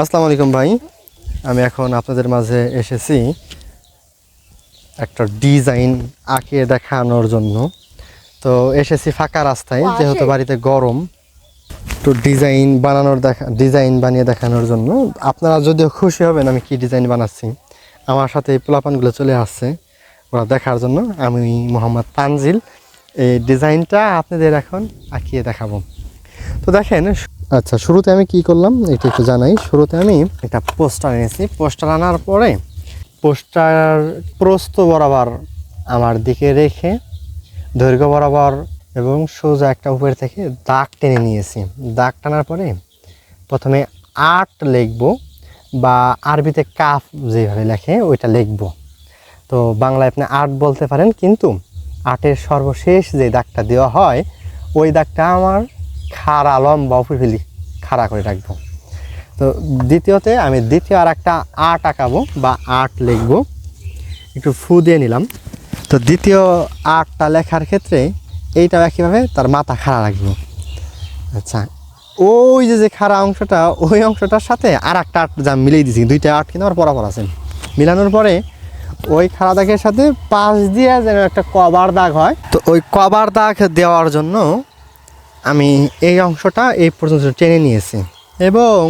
আসসালামু আলাইকুম ভাই। আমি এখন আপনাদের মাঝে এসেছি একটা ডিজাইন আঁকিয়ে দেখানোর জন্য। তো এসেছি ফাঁকা রাস্তায় যেহেতু বাড়িতে গরম। তো ডিজাইন বানানোর দেখা ডিজাইন বানিয়ে দেখানোর জন্য। আপনারা যদিও খুশি হবেন আমি কি ডিজাইন বানাচ্ছি। আমার সাথে এই পোলাপানগুলো চলে আসছে ওরা দেখার জন্য। আমি মোহাম্মদ তানজিল। এই ডিজাইনটা আপনাদের এখন আঁকিয়ে দেখাবো। তো দেখেন আচ্ছা শুরুতে আমি কি করলাম? এটা একটু জানাই। শুরুতে আমি একটা পোস্টার এনেছি। পোস্টার আনার পরে পোস্টার প্রস্ত বরাবর আমার দিকে রেখে দৈর্ঘ্য বরাবর এবং সোজা একটা উপর থেকে দাগ টেনে নিয়েছি। দাগ টানার পরে প্রথমে আর্ট লিখব বা আরবিতে কাফ যেভাবে লেখে ওইটা লিখব। তো বাংলায় আপনি আর্ট বলতে পারেন, কিন্তু আর্টের সর্বশেষ যে দাগটা দেওয়া হয়, ওই দাগটা আমার খাড়া লম্বা উপরে ফেলি, খাড়া করে রাখব। তো দ্বিতীয়তে আমি দ্বিতীয় আর একটা আর্ট আঁকাবো বা আর্ট লিখব। একটু ফু দিয়ে নিলাম। তো দ্বিতীয় আর্টটা লেখার ক্ষেত্রে এইটাও একইভাবে তার মাথা খাড়া রাখব। আচ্ছা ওই যে যে খাড়া অংশটা, ওই অংশটার সাথে আর একটা আর্ট যা মিলিয়ে দিয়েছি, দুইটা আর্ট কিন্তু আমার পরাপর আছে। মিলানোর পরে ওই খাড়া দাগের সাথে পাশ দিয়ে যেন একটা কভার দাগ হয়। তো ওই কভার দাগ দেওয়ার জন্য আমি এই অংশটা এই পর্যন্ত টেনে নিয়েছি। এবং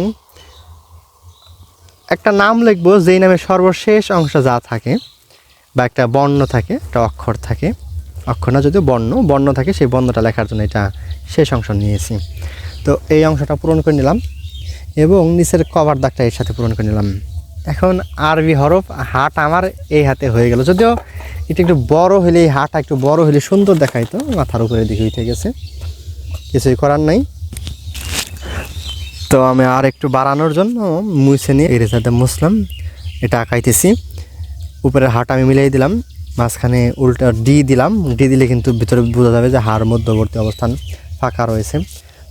একটা নাম লিখব, যেই নামে সর্বশেষ অংশ যা থাকে, বা একটা বর্ণ থাকে, একটা অক্ষর থাকে, অক্ষর না, যদিও বর্ণ বর্ণ থাকে, সেই বর্ণটা লেখার জন্য এটা শেষ অংশ নিয়েছি। তো এই অংশটা পূরণ করে নিলাম, এবং নিচের কভার দাগটা এর সাথে পূরণ করে নিলাম। এখন আরবি হরফ, হাট আমার এই হাতে হয়ে গেল। যদিও এটা একটু বড় হলে এই হাটটা একটু বড় হলে সুন্দর দেখাইতো, মাথার উপরে দিকে উঠে গেছে। কিছুই করার নাই। তো আমি আর একটু বাড়ানোর জন্য মুছে নিয়ে এরেজাতে মুসলাম এটা আঁকাইতেছি। উপরের হাট আমি মিলিয়ে দিলাম। মাঝখানে উল্টা ডি দিলাম। ডি দিলে কিন্তু ভিতরে বোঝা যাবে যে হাড় মধ্যবর্তী অবস্থান ফাঁকা রয়েছে।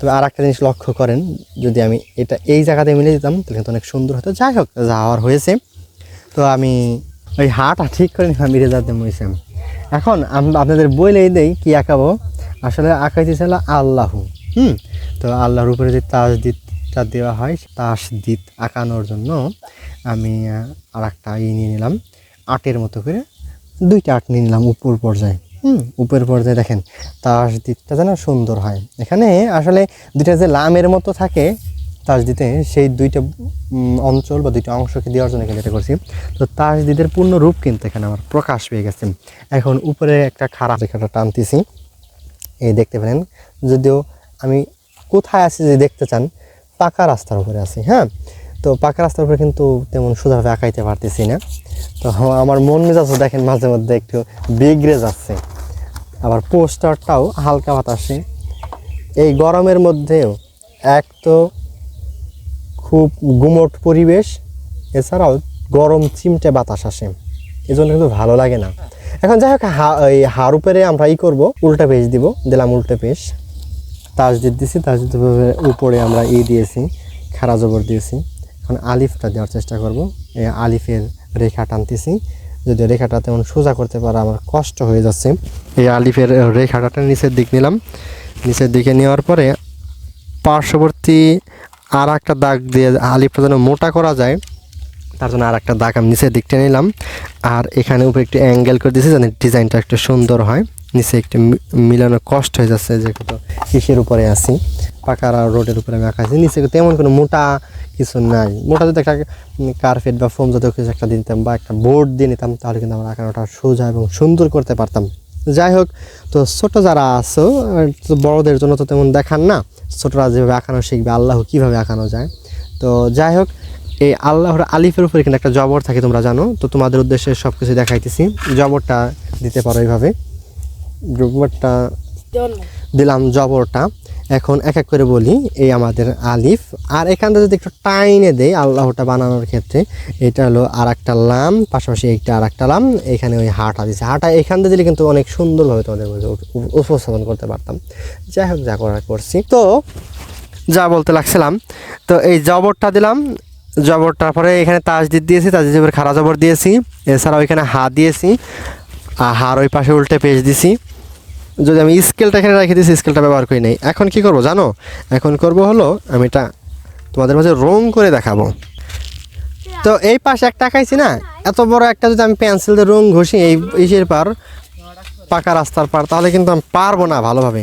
তবে আর একটা জিনিস লক্ষ্য করেন, যদি আমি এটা এই জায়গাতে মিলিয়ে দিতাম, তাহলে কিন্তু অনেক সুন্দর হতো। যাই হোক যাওয়ার হয়েছে। তো আমি ওই হাটটা ঠিক করে নিলাম ইরেজাতে মুছেম এখন আম- আপনাদের বইলেই দেই কি আঁকাবো। আসলে আঁকাইতেছিল আল্লাহু। হুম? তো আল্লাহর উপরে যে তাসদিদটা দেওয়া হয় তাসদিদ আঁকানোর জন্য আমি আর একটা ই নিয়ে নিলাম। আটের মতো করে দুইটা আট নিয়ে নিলাম উপর পর্যায়ে। হুম? উপর পর্যায়ে দেখেন তাসদিদটা যেন সুন্দর হয়। এখানে আসলে দুইটা যে লামের মতো থাকে তাসদিতে সেই দুইটা অঞ্চল বা দুইটা অংশকে দেওয়ার জন্য এখানে এটা করছি। তো তাসদিদের পূর্ণ রূপ কিন্তু এখানে আমার প্রকাশ পেয়ে গেছে। এখন উপরে একটা খারাপ রেখাটা টানতেছি। এই দেখতে পেলেন। যদিও আমি কোথায় আছি যদি দেখতে চান, পাকা রাস্তার উপরে আছি হ্যাঁ? তো পাকা রাস্তার উপরে কিন্তু তেমন সোজাভাবে আঁকাইতে পারতেছি না। তো আমার মন মেজাজও দেখেন মাঝে মধ্যে একটু বিগড়ে যাচ্ছে। আবার পোস্টারটাও হালকা বাতাসে। এই গরমের মধ্যেও এক তো খুব গুমট পরিবেশ, এছাড়াও গরম চিমটে বাতাস আসে। এই জন্য কিন্তু ভালো লাগে না। এখন যাই হোক এই হার উপরে আমরা ই করব, উল্টা পেজ দিব। দিলাম উল্টা পেজ তাজদিদ দিছি তাজদিদ উপরে আমরা ই দিয়েছি, খারা জবর দিয়েছি। এখন আলিফটা দেওয়ার চেষ্টা করব। এই আলিফের রেখা টানতেছি। যদি রেখাটা তেমন সোজা করতে পারা, আমার কষ্ট হয়ে যাচ্ছে। এই আলিফের রেখাটা নিচের দিক নিলাম। নিচের দিকে নেওয়ার পরে পার্শ্ববর্তী আর একটা দাগ দিয়ে আলিফটা যেন মোটা করা যায়। তার জন্য আর একটা দাগ আমি নিচের দিকটা নিলাম। আর এখানে উপরে একটু অ্যাঙ্গেল করে দিয়েছি যেন ডিজাইনটা একটু সুন্দর হয়। নিচে একটু মিলানো কষ্ট হয়ে যাচ্ছে যে কত উপরে আছি। পাকা রোডের উপরে আমি আঁকাছি নিচে তেমন কোনো মোটা কিছু নাই। মোটা যদি একটা কার্পেট বা ফোম জাতীয় কিছু একটা দিতাম বা একটা বোর্ড দিয়ে নিতাম, তাহলে কিন্তু আমার আঁকানোটা সোজা এবং সুন্দর করতে পারতাম। যাই হোক, তো ছোট যারা আছো, আর বড়দের জন্য তো তেমন দেখান না। ছোটরা যেভাবে আঁকানো শিখবে, আল্লাহ কীভাবে আঁকানো যায়। তো যাই হোক এই আল্লাহর আলিফের উপরে কিন্তু একটা জবর থাকে, তোমরা জানো। তো তোমাদের উদ্দেশ্যে সব কিছু দেখাইতেছি। জবরটা দিতে পারো এইভাবে। জবরটা দিলাম জবরটা। এখন এক এক করে বলি, এই আমাদের আলিফ। আর এখানটা যদি একটু টাইনে দেই আল্লাহটা বানানোর ক্ষেত্রে, এটা হলো আর একটা লাম, পাশাপাশি একটা আর একটা লাম। এখানে ওই হাটা দিছে। হাটা এখান দিয়ে দিলে কিন্তু অনেক সুন্দরভাবে তোমাদের উপস্থাপন করতে পারতাম। যাই হোক, যা করার করছি। তো যা বলতে লাগছিলাম। তো এই জবরটা দিলাম। জবরটার পরে এখানে তাজদিদ দিয়েছি, তাজদিদের খারা জবর দিয়েছি। এছাড়াও এখানে হা দিয়েছি, আর হার ওই পাশে উল্টে পেজ দিছি। যদি আমি স্কেলটা এখানে রেখে দিয়েছি, স্কেলটা ব্যবহার করি নাই। এখন কি করব জানো? এখন করব হলো, আমি এটা তোমাদের মাঝে রং করে দেখাবো। তো এই পাশে একটা আঁকাইছি না? এত বড় একটা যদি আমি পেন্সিল দিয়ে রং ঘষি, এই ইসের পার, পাকা রাস্তার পার, তাহলে কিন্তু আমি পারব না ভালোভাবে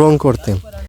রং করতে।